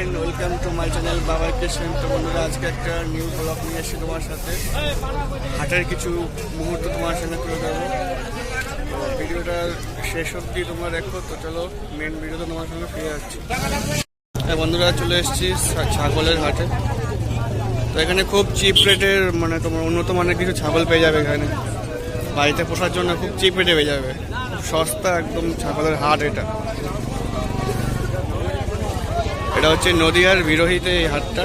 Friend welcome to my channel বাবার কৃষ্ণ তো বন্ধুরা, আজকে একটা নিউ ব্লগ নিয়ে এসেছি তোমার সাথে। হাটের কিছু মুহূর্ত তোমার সঙ্গে তুলে দেবো ভিডিওটা শেষ অবধি তোমরা দেখো, তো চলো মেন ভিডিওতে তোমার সঙ্গে ফিরে যাচ্ছি হ্যাঁ বন্ধুরা, চলে এসেছি ছাগলের হাটে। তো এখানে খুব চিপ রেটের মানে তোমার উন্নত মানের কিছু ছাগল পেয়ে যাবে এখানে। বাড়িতে পোষার জন্য খুব চিপ রেটে পেয়ে যাবে। সস্তা একদম ছাগলের হাট এটা। এটা হচ্ছে নদীয়ার বিরোহিতে এই হাটটা।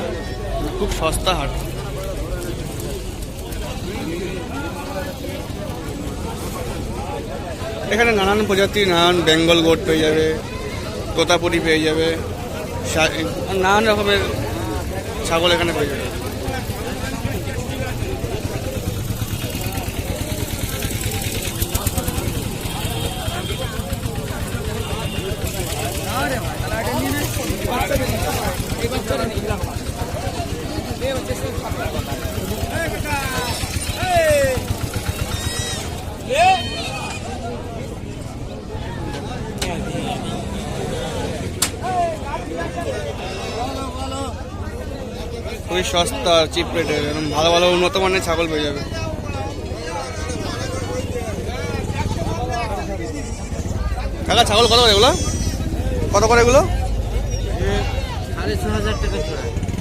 খুব সস্তা হাট। এখানে নানান প্রজাতির নানান বেঙ্গল গোট পেয়ে যাবে, তোতাপুরি পেয়ে যাবে নানান রকমের ছাগল এখানে পেয়ে যাবে। খুবই সস্তা চিপ রেটের এরকম ভালো ভালো উন্নত মানের ছাগল পেয়ে যাবে। কাকা ছাগল কত করে এগুলো? কত করে এগুলো?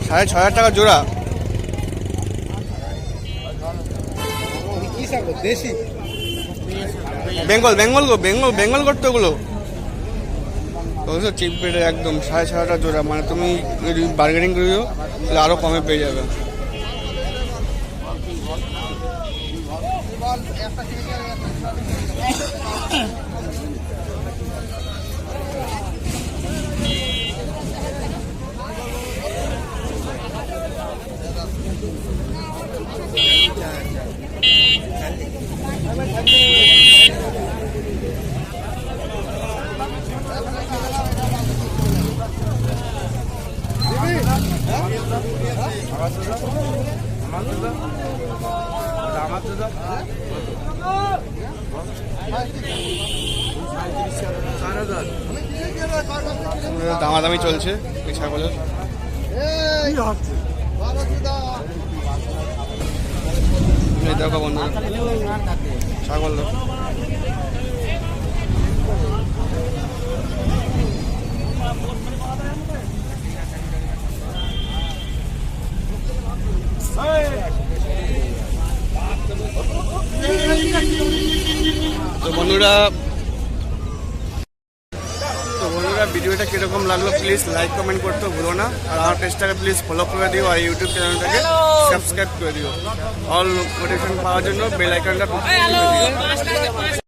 সাড়ে ছ হাজার টাকা জোড়া। বেঙ্গল বেঙ্গল বেঙ্গল বেঙ্গল করতো এগুলো। বুঝছ চিপ রেটে একদম সাড়ে ছ হাজার টাকা জোড়া মানে তুমি বার্গেনিং করিও তাহলে আরও কমে পেয়ে যাবে। দামাদামি চলছে এই ছাগলের। দেখো ছাগল বন্ধুরা, তো বন্ধুরা, ভিডিওটা কীরকম লাগল প্লিজ লাইক কমেন্ট করতে ভুলো না। আর আমার পেজটাকে প্লিজ ফলো করে দিও আর ইউটিউব চ্যানেলটাকে সাবস্ক্রাইব করে দিও। অল নোটিফিকেশন পাওয়ার জন্য বেল আইকনটা